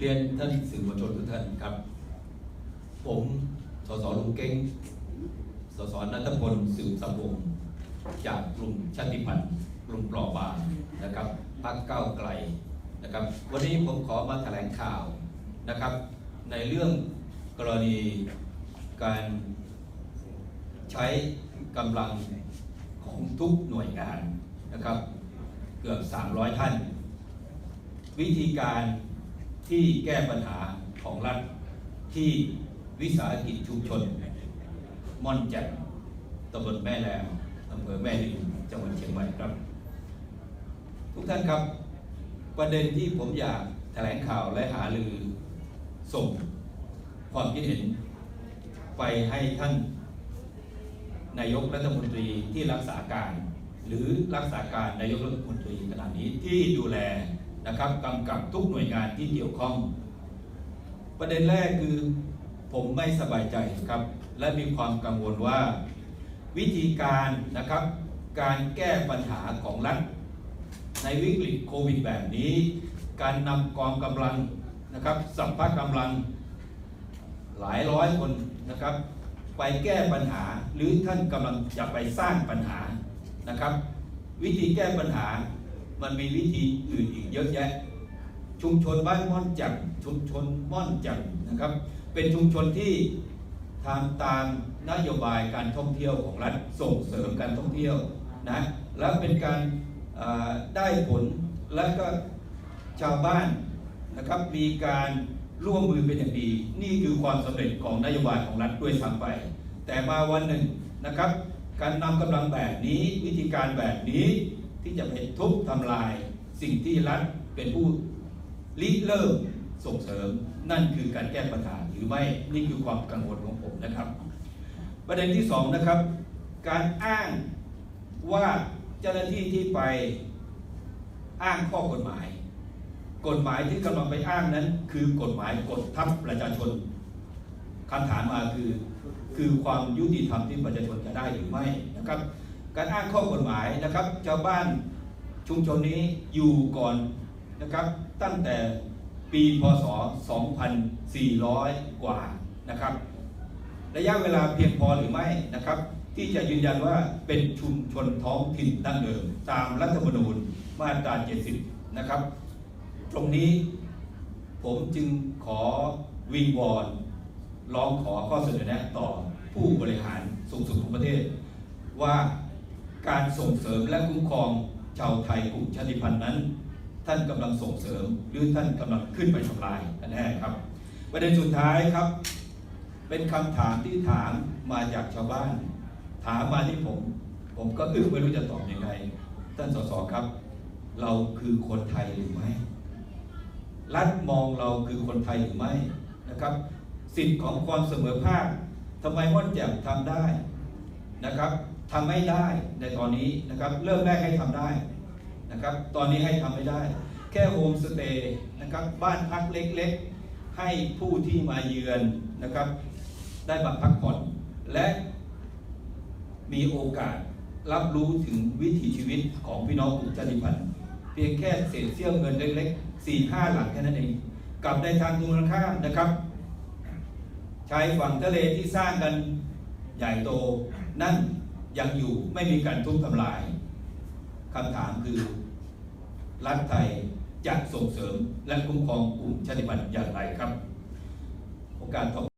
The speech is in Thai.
เรียนท่านสื่อมวลชนทุกท่านครับ ผมสสลุงเก้งสสนัทพลสืบสังวงจากกลุ่มชาติพันธุ์กลุ่มปลอบางนะครับพรรคก้าวไกลนะครับ วันนี้ผมขอมาแถลงข่าวนะครับ ในเรื่องกรณีการใช้กำลังของทุกหน่วยงานนะครับ เกือบ 300 ท่าน วิธีการ ที่แก้ปัญหาของรัฐที่วิสาหกิจชุมชน ม่อนแจ่มตำบลแม่แลมอำเภอแม่ริมจังหวัดเชียงใหม่ครับ ทุกท่านครับ ประเด็นที่ผมอยากแถลงข่าวและหาลือส่งความคิดเห็น ไปให้ท่านนายกรัฐมนตรีที่รักษาการ หรือรักษาการนายกรัฐมนตรีขณะนี้ที่ดูแล นะครับกำกับทุกหน่วยงานที่เกี่ยวข้อง ประเด็นแรกคือผมไม่สบายใจครับ และมีความกังวลว่า วิธีการนะครับ การแก้ปัญหาของรัฐในวิกฤตโควิดแบบนี้ การนำกองกำลังนะครับสัมภาระกำลังหลายร้อยคนนะครับ ไปแก้ปัญหาหรือท่านกำลังจะไปสร้างปัญหานะครับ วิธีแก้ปัญหา มันมีวิธีอื่นอีกเยอะแยะ ชุมชนบ้านม่อนจังชุมชนม่อนจังนะครับ เป็นชุมชนที่ทำตามนโยบายการท่องเที่ยวของรัฐส่งเสริมการท่องเที่ยวนะและเป็นการได้ผลและก็ชาวบ้านนะครับมีการร่วมมือเป็นอย่างดี นี่คือความสำเร็จของนโยบายของรัฐด้วยซ้ำไป แต่มาวันหนึ่งนะครับ การนำกำลังแบบนี้วิธีการแบบนี้ ที่จะไปทุบทำลายสิ่งที่รัฐเป็นผู้ริเริ่มส่งเสริมนั่นคือการแก้ปัญหาหรือไม่นี่คือความกังวลของผมนะครับ ประเด็นที่สองนะครับ การอ้างว่าเจ้าหน้าที่ที่ไปอ้างข้อกฎหมาย กฎหมายที่กำลังไปอ้างนั้น คือกฎหมายกดทับประชาชนคำถามมาคือ คือความยุติธรรมที่ประชาชนจะได้หรือไม่นะครับ การอ้างข้อกฎหมายนะครับชาวบ้านชุมชนนี้อยู่ก่อนนะครับตั้งแต่ปีพศ 2400 กว่านะครับ ระยะเวลาเพียงพอหรือไม่นะครับ ที่จะยืนยันว่าเป็นชุมชนท้องถิ่นดั้งเดิม ตามรัฐธรรมนูญมาตรา 70 นะครับ ตรงนี้ผมจึงขอวิงวอนร้องขอข้อเสนอแนะต่อผู้บริหารสูงสุดของประเทศว่า การส่งเสริมและคุ้มครองชาวไทยกลุ่มชาติพันธุ์นั้น ท่านกำลังส่งเสริมหรือท่านกำลังขึ้นไปทำลายกันแน่ครับประเด็นสุดท้ายครับ เป็นคำถามที่ถามมาจากชาวบ้าน ถามมาที่ผม ผมก็อึ้งไม่รู้จะตอบอยังไงท่านสสครับ เราคือคนไทยหรือไม่รัฐมองเราคือคนไทยหรือไม่นะครับ สิทธิ์ของความเสมอภาคทำไมม่อนแจ่มทำได้นะครับ ทำไม่ได้ในตอนนี้นะครับ เริ่มแรกให้ทำได้นะครับ ตอนนี้ให้ทำไม่ได้ แค่โฮมสเตย์นะครับ บ้านพักเล็กๆ ให้ผู้ที่มาเยือนนะครับ ได้มาพักผ่อนและมีโอกาสรับรู้ถึงวิถีชีวิตของพี่น้องกลุ่มชาติพันธุ์เพียงแค่เศษเสี้ยวเงินเล็กๆสี่ห้าหลังแค่นั้นเองกลับในทางตรงกันข้ามนะครับชายฝั่งทะเลที่สร้างกันใหญ่โตนั่น ยังอยู่ไม่มีการทุบทำลายคำถามคือ รัฐไทยจะส่งเสริมและคุ้มครองกลุ่มชาติพันธุ์อย่างไรครับ โอกาสต่อ